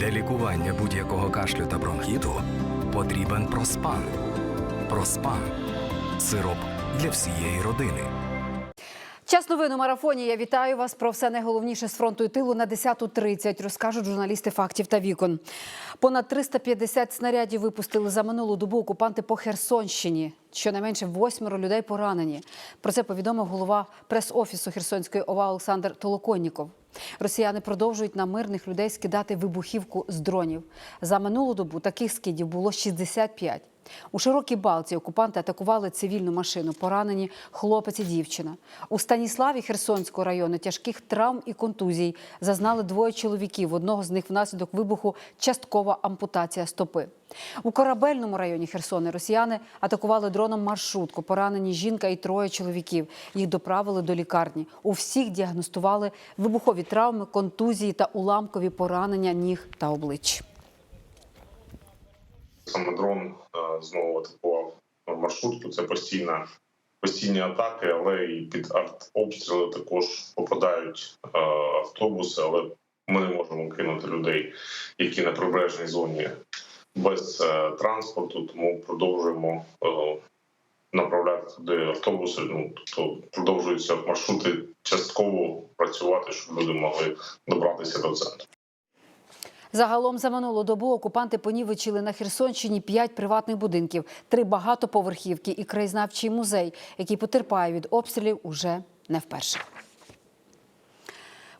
Для лікування будь-якого кашлю та бронхіту потрібен проспан. Проспан сироп для всієї родини. Час новин у марафоні. Я вітаю вас про все найголовніше з фронту і тилу на 10.30. Розкажуть журналісти фактів та вікон. Понад 350 снарядів випустили за минулу добу окупанти по Херсонщині. Щонайменше восьмеро людей поранені. Про це повідомив голова прес-офісу Херсонської ОВА Олександр Толоконніков. Росіяни продовжують на мирних людей скидати вибухівку з дронів. За минулу добу таких скидів було 65. У широкій балці окупанти атакували цивільну машину. Поранені хлопець і дівчина. У Станіславі Херсонського району тяжких травм і контузій зазнали двоє чоловіків. Одного з них внаслідок вибуху часткова ампутація стопи. У корабельному районі Херсони росіяни атакували дроном маршрутку. Поранені жінка і троє чоловіків. Їх доправили до лікарні. У всіх діагностували вибухові травми, контузії та уламкові поранення ніг та облич. Саме дрон е, знову атакував маршрутку. Це постійна постійні атаки, але і під артобстріли також попадають е, автобуси. Але ми не можемо кинути людей, які на прибережній зоні без е, транспорту, тому продовжуємо направляти туди автобуси. Ну тобто продовжуються маршрути частково працювати, щоб люди могли добратися до центру. Загалом за минулу добу окупанти понівечили на Херсонщині п'ять приватних будинків, три багатоповерхівки і краєзнавчий музей, який потерпає від обстрілів уже не вперше.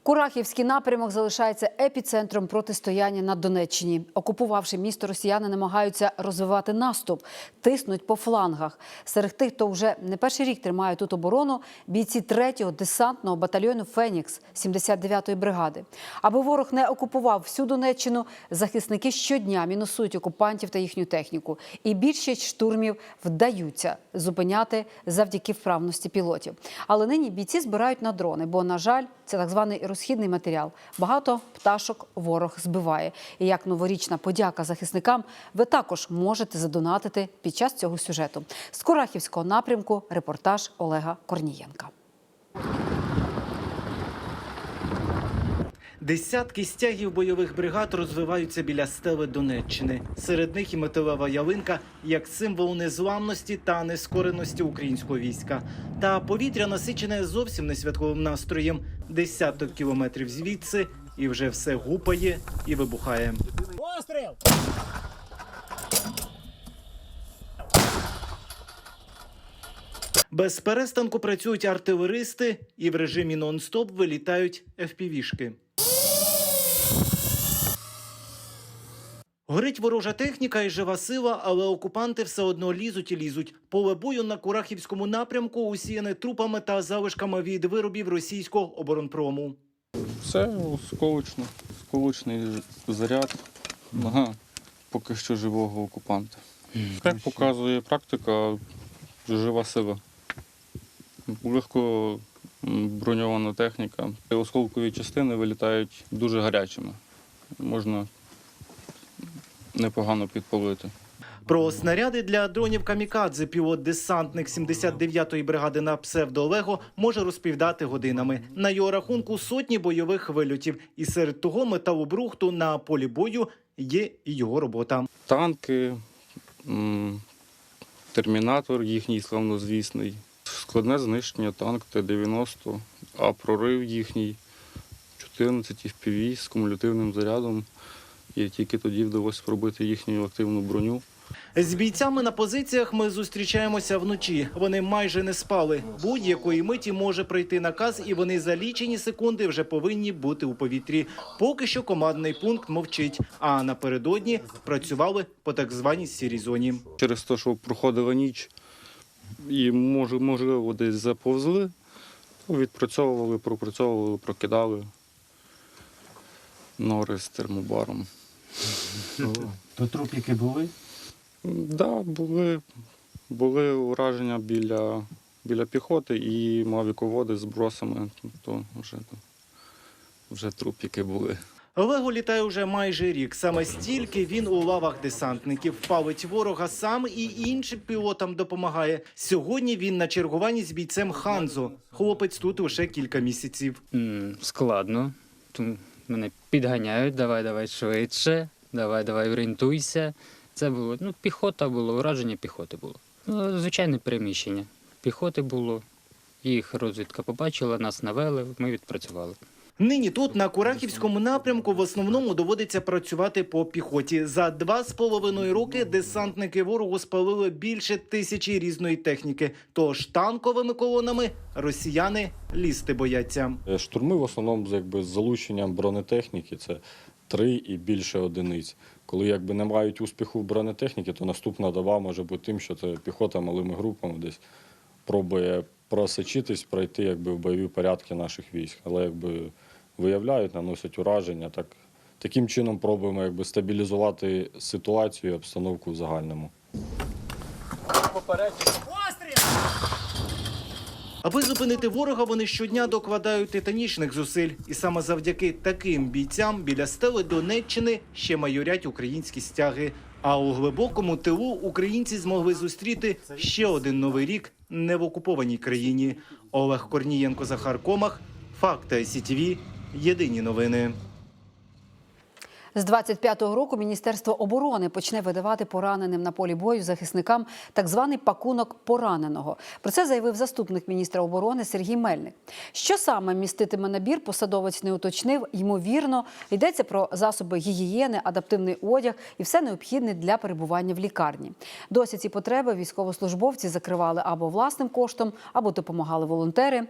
Курахівський напрямок залишається епіцентром протистояння на Донеччині. Окупувавши місто, росіяни намагаються розвивати наступ, тиснуть по флангах. Серед тих, хто вже не перший рік тримає тут оборону, бійці 3-го десантного батальйону Фенікс 79-ї бригади. Аби ворог не окупував всю Донеччину, захисники щодня мінусують окупантів та їхню техніку. І більшість штурмів вдаються зупиняти завдяки вправності пілотів. Але нині бійці збирають на дрони, бо, на жаль, це так званий розхідний матеріал. Багато пташок ворог збиває. І як новорічна подяка захисникам, ви також можете задонатити під час цього сюжету. З Курахівського напрямку репортаж Олега Корнієнка. Десятки стягів бойових бригад розвиваються біля стели Донеччини. Серед них і металева ялинка як символ незламності та нескореності українського війська. Та повітря насичене зовсім не святковим настроєм. Десяток кілометрів звідси, і вже все гупає і вибухає. Постріл! Без перестанку працюють артилеристи, і в режимі нон-стоп вилітають FPV-шки. Горить ворожа техніка і жива сила, але окупанти все одно лізуть і лізуть. Поле бою на Курахівському напрямку усіяне трупами та залишками від виробів російського оборонпрому. Це осколочно, осколочний заряд. Ага, поки що живого окупанта. Як показує практика, жива сила. Легко броньована техніка. Осколкові частини вилітають дуже гарячими. Можна непогано підпалити. Про снаряди для дронів камікадзе пілот-десантник 79-ї бригади на псевдо Олего може розповідати годинами. На його рахунку сотні бойових вильотів, і серед того металобрухту на полі бою є і його робота. Танки, термінатор їхній славнозвісний. Складне знищення танк Т-90, а прорив їхній 14 FPV з кумулятивним зарядом. І тільки тоді вдалося пробити їхню активну броню. З бійцями на позиціях ми зустрічаємося вночі. Вони майже не спали. Будь-якої миті може прийти наказ, і вони за лічені секунди вже повинні бути у повітрі. Поки що командний пункт мовчить. А напередодні працювали по так званій сірій зоні. Через те, що проходила ніч і може, можливо десь заповзли, то відпрацьовували, пропрацьовували, прокидали нори з термобаром. То трупіки були? Так, да, були, були ураження біля, біля піхоти і мавіководи з бросами, то вже, вже трупіки були. Олего літає уже майже рік. Саме стільки він у лавах десантників палить ворога сам і іншим пілотам допомагає. Сьогодні він на чергуванні з бійцем Ханзо. Хлопець тут лише кілька місяців. Складно. Мене підганяють, давай, давай швидше, давай, давай, орієнтуйся. Це було, ну, піхота було, ураження піхоти було. Ну, звичайне переміщення. Піхоти було, їх розвідка побачила, нас навели, ми відпрацювали. Нині тут, на Курахівському напрямку, в основному доводиться працювати по піхоті. За два з половиною роки десантники ворогу спалили більше тисячі різної техніки. Тож танковими колонами росіяни лізти бояться. Е, Штурми в основному якби, з залученням бронетехніки це три і більше одиниць. Коли якби не мають успіху в бронетехніки, то наступна доба може бути тим, що це піхота малими групами десь пробує просочитись, пройти якби, в бойові порядки наших військ. Але якби виявляють, наносять ураження. Так, таким чином пробуємо якби, стабілізувати ситуацію і обстановку в загальному. Аби зупинити ворога, вони щодня докладають титанічних зусиль, і саме завдяки таким бійцям біля стели Донеччини ще майорять українські стяги. А у глибокому тилу українці змогли зустріти ще один новий рік не в окупованій країні. Олег Корнієнко, Захар Комах, Факти СІТВ, Єдині новини. З 25-го року Міністерство оборони почне видавати пораненим на полі бою захисникам так званий пакунок пораненого. Про це заявив заступник міністра оборони Сергій Мельник. Що саме міститиме набір, посадовець не уточнив. Ймовірно, йдеться про засоби гігієни, адаптивний одяг і все необхідне для перебування в лікарні. Досі ці потреби військовослужбовці закривали або власним коштом, або допомагали волонтери.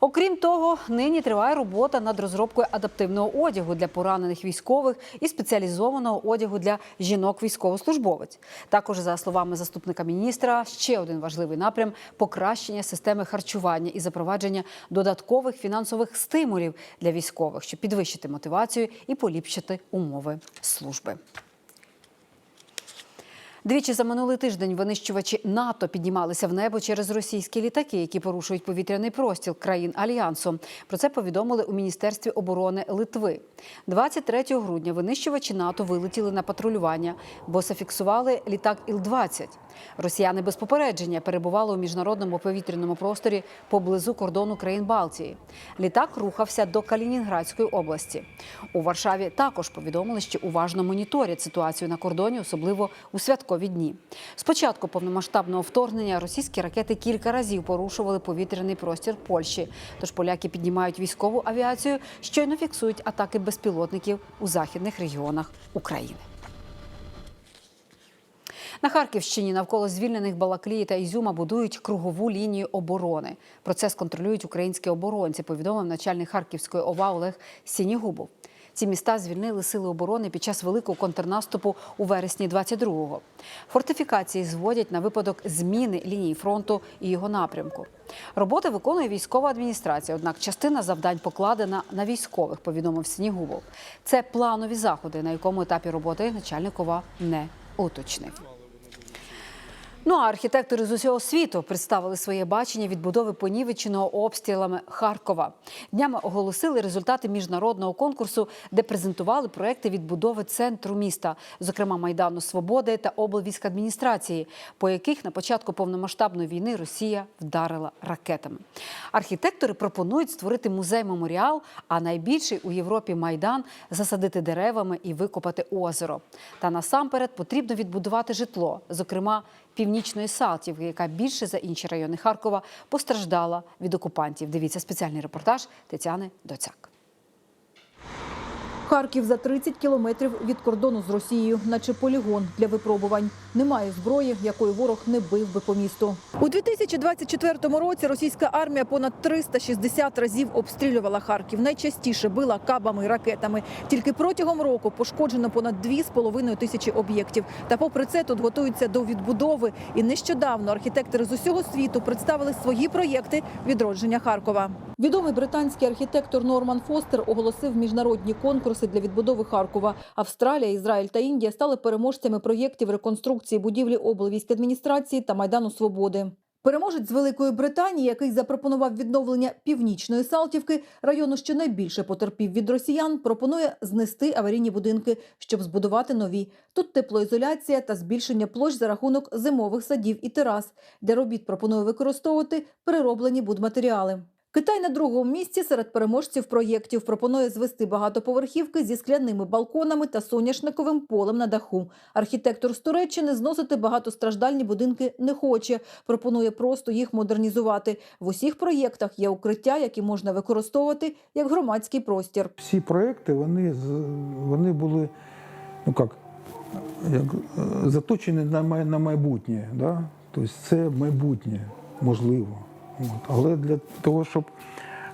Окрім того, нині триває робота над розробкою адаптивного одягу для поранених військових і спеціалізованого одягу для жінок військовослужбовець. Також, за словами заступника міністра, ще один важливий напрям покращення системи харчування і запровадження додаткових фінансових стимулів для військових, щоб підвищити мотивацію і поліпшити умови служби. Двічі за минулий тиждень винищувачі НАТО піднімалися в небо через російські літаки, які порушують повітряний простір країн альянсу. Про це повідомили у міністерстві оборони Литви. 23 грудня винищувачі НАТО вилетіли на патрулювання, бо зафіксували літак Іл-20. Росіяни без попередження перебували у міжнародному повітряному просторі поблизу кордону країн Балтії. Літак рухався до Калінінградської області. У Варшаві також повідомили, що уважно моніторять ситуацію на кордоні, особливо у святкові дні. Спочатку повномасштабного вторгнення російські ракети кілька разів порушували повітряний простір Польщі. Тож поляки піднімають військову авіацію, щойно фіксують атаки безпілотників у західних регіонах України. На Харківщині навколо звільнених Балаклії та Ізюма будують кругову лінію оборони. Процес контролюють українські оборонці, повідомив начальник Харківської ОВА Олег Сінігубов. Ці міста звільнили сили оборони під час великого контрнаступу у вересні 22-го. Фортифікації зводять на випадок зміни лінії фронту і його напрямку. Роботи виконує військова адміністрація, однак частина завдань покладена на військових, повідомив Снігубов. Це планові заходи, на якому етапі роботи начальникова не уточнив. Ну а архітектори з усього світу представили своє бачення відбудови понівеченого обстрілами Харкова. Днями оголосили результати міжнародного конкурсу, де презентували проекти відбудови центру міста, зокрема Майдану Свободи та облвійськадміністрації, по яких на початку повномасштабної війни Росія вдарила ракетами. Архітектори пропонують створити музей-меморіал, а найбільший у Європі майдан засадити деревами і викопати озеро. Та насамперед потрібно відбудувати житло, зокрема північної Салтівки, яка більше за інші райони Харкова постраждала від окупантів. Дивіться спеціальний репортаж Тетяни Доцяк. Харків за 30 кілометрів від кордону з Росією, наче полігон для випробувань. Немає зброї, якою ворог не бив би по місту. У 2024 році російська армія понад 360 разів обстрілювала Харків. Найчастіше била кабами і ракетами. Тільки протягом року пошкоджено понад 2,5 тисячі об'єктів. Та попри це тут готуються до відбудови. І нещодавно архітектори з усього світу представили свої проєкти відродження Харкова. Відомий британський архітектор Норман Фостер оголосив міжнародні конкурси для відбудови Харкова. Австралія, Ізраїль та Індія стали переможцями проєктів реконструкції будівлі облвійськадміністрації та Майдану Свободи. Переможець з Великої Британії, який запропонував відновлення північної Салтівки, району, що найбільше потерпів від росіян, пропонує знести аварійні будинки, щоб збудувати нові. Тут теплоізоляція та збільшення площ за рахунок зимових садів і терас. Для робіт пропонує використовувати перероблені будматеріали. Китай на другому місці серед переможців проєктів пропонує звести багатоповерхівки зі скляними балконами та соняшниковим полем на даху. Архітектор з Туреччини зносити багатостраждальні будинки не хоче. Пропонує просто їх модернізувати. В усіх проєктах є укриття, які можна використовувати як громадський простір. Всі проекти вони, вони були ну як, як е, заточені на, май- на майбутнє. Да? Тобто це майбутнє можливо. От. Але для того, щоб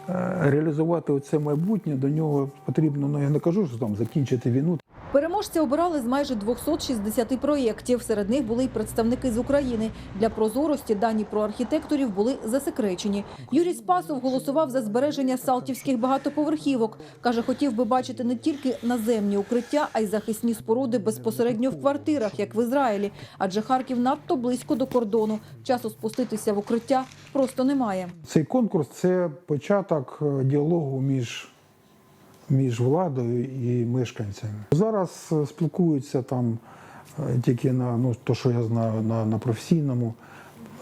е, реалізувати це майбутнє, до нього потрібно, ну я не кажу, що там закінчити війну. Переможця обирали з майже 260 проєктів. Серед них були й представники з України. Для прозорості дані про архітекторів були засекречені. Юрій Спасов голосував за збереження салтівських багатоповерхівок. Каже, хотів би бачити не тільки наземні укриття, а й захисні споруди безпосередньо в квартирах, як в Ізраїлі. Адже Харків надто близько до кордону. Часу спуститися в укриття просто немає. Цей конкурс це початок е, діалогу між, між владою і мешканцями. Зараз е, спілкуються там е, тільки на ну, то, що я знаю, на, на професійному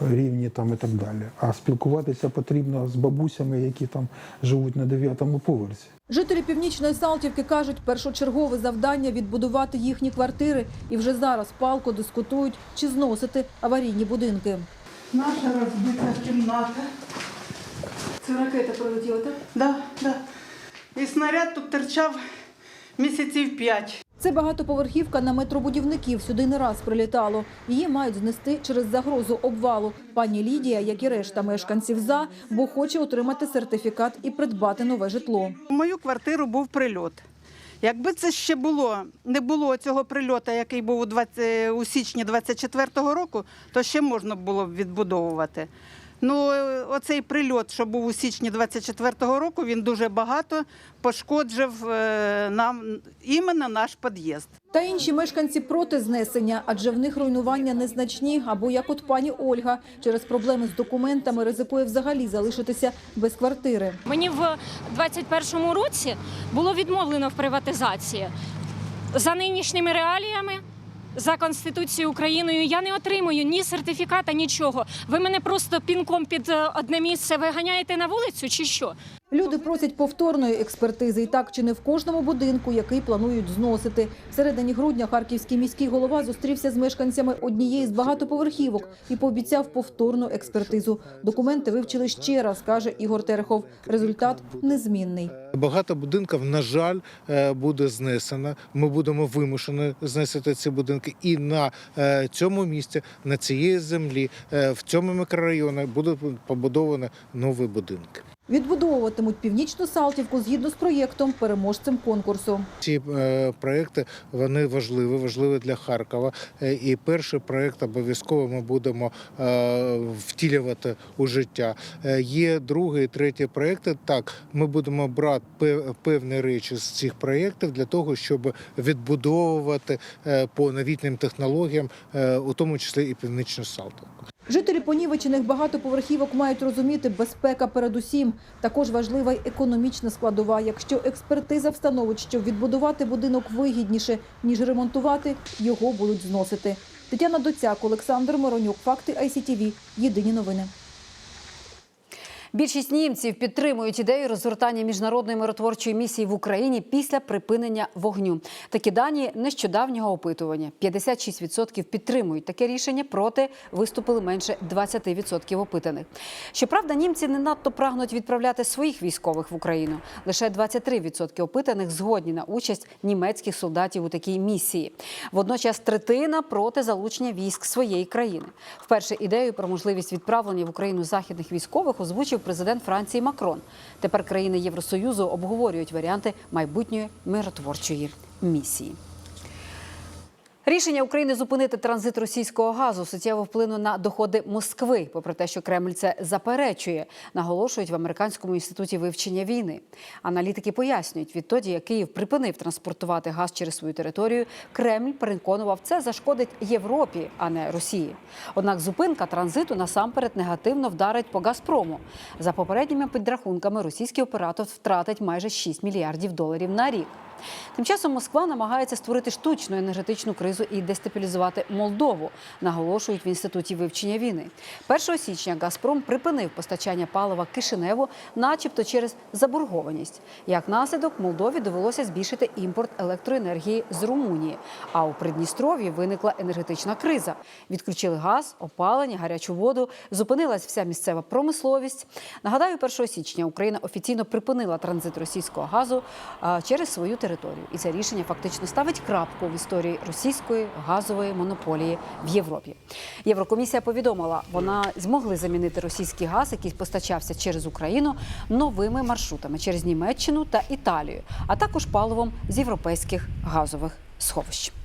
рівні там і так далі. А спілкуватися потрібно з бабусями, які там живуть на дев'ятому поверсі. Жителі північної Салтівки кажуть, першочергове завдання відбудувати їхні квартири і вже зараз палко дискутують, чи зносити аварійні будинки. Наша розбита кімната. Це ракета прилетіла, так? Да, да. І снаряд тут терчав місяців п'ять. Це багатоповерхівка на метробудівників. Сюди не раз прилітало. Її мають знести через загрозу обвалу. Пані Лідія, як і решта мешканців, за, бо хоче отримати сертифікат і придбати нове житло. У мою квартиру був прильот. Якби це ще було, не було цього прильоту, який був у, 20, у січні 24-го року, то ще можна було б відбудовувати. Ну, е, оцей прильот, що був у січні 24-го року, він дуже багато пошкоджив е, нам іменно наш під'їзд. Та інші мешканці проти знесення, адже в них руйнування незначні, або як от пані Ольга, через проблеми з документами ризикує взагалі залишитися без квартири. Мені в 21-му році було відмовлено в приватизації. За нинішніми реаліями, за Конституцією Україною, я не отримую ні сертифіката, нічого. Ви мене просто пінком під е, одне місце виганяєте на вулицю, чи що? Люди просять повторної експертизи, і так чи не в кожному будинку, який планують зносити. В середині грудня харківський міський голова зустрівся з мешканцями однієї з багатоповерхівок і пообіцяв повторну експертизу. Документи вивчили ще раз, каже Ігор Терехов. Результат незмінний. Багато будинків, на жаль, е, буде знесено. Ми будемо вимушені знесити ці будинки. І на е, цьому місці, на цієї землі, е, в цьому мікрорайоні будуть побудовані нові будинки. Відбудовуватимуть північну Салтівку згідно з проєктом переможцем конкурсу. Ці е, проекти вони важливі, важливі для Харкова. Е, І перший проект обов'язково ми будемо е, втілювати у життя. Е, Є другий, третій проекти. Так, ми будемо брати певні речі з цих проєктів для того, щоб відбудовувати е, по новітнім технологіям, е, у тому числі і північну Салтівку. Жителі понівечених багатоповерхівок мають розуміти, безпека передусім. Також важлива й економічна складова. Якщо експертиза встановить, що відбудувати будинок вигідніше, ніж ремонтувати, його будуть зносити. Тетяна Доцяк, Олександр Моронюк, Факти ICTV. Єдині новини. Більшість німців підтримують ідею розгортання міжнародної миротворчої місії в Україні після припинення вогню. Такі дані нещодавнього опитування. 56% підтримують таке рішення, проти виступили менше 20% опитаних. Щоправда, німці не надто прагнуть відправляти своїх військових в Україну. Лише 23% опитаних згодні на участь німецьких солдатів у такій місії. Водночас третина проти залучення військ своєї країни. Вперше ідею про можливість відправлення в Україну західних військових озвучив президент Франції Макрон. Тепер країни Євросоюзу обговорюють варіанти майбутньої миротворчої місії. Рішення України зупинити транзит російського газу суттєво вплине на доходи Москви, попри те, що Кремль це заперечує, наголошують в американському інституті вивчення війни. Аналітики пояснюють, відтоді як Київ припинив транспортувати газ через свою територію, Кремль переконував, це зашкодить Європі, а не Росії. Однак зупинка транзиту насамперед негативно вдарить по Газпрому. За попередніми підрахунками, російський оператор втратить майже 6 мільярдів доларів на рік. Тим часом Москва намагається створити штучну енергетичну кризу і дестабілізувати Молдову, наголошують в інституті вивчення війни. 1 січня Газпром припинив постачання палива Кишиневу, начебто через заборгованість. Як наслідок, Молдові довелося збільшити імпорт електроенергії з Румунії. А у Придністров'ї виникла енергетична криза. Відключили газ, опалення, гарячу воду, зупинилась вся місцева промисловість. Нагадаю, 1 січня Україна офіційно припинила транзит російського газу через свою територію. І це рішення фактично ставить крапку в історії російської газової монополії в Європі. Єврокомісія повідомила, вона змогли замінити російський газ, який постачався через Україну, новими маршрутами через Німеччину та Італію, а також паливом з європейських газових сховищ.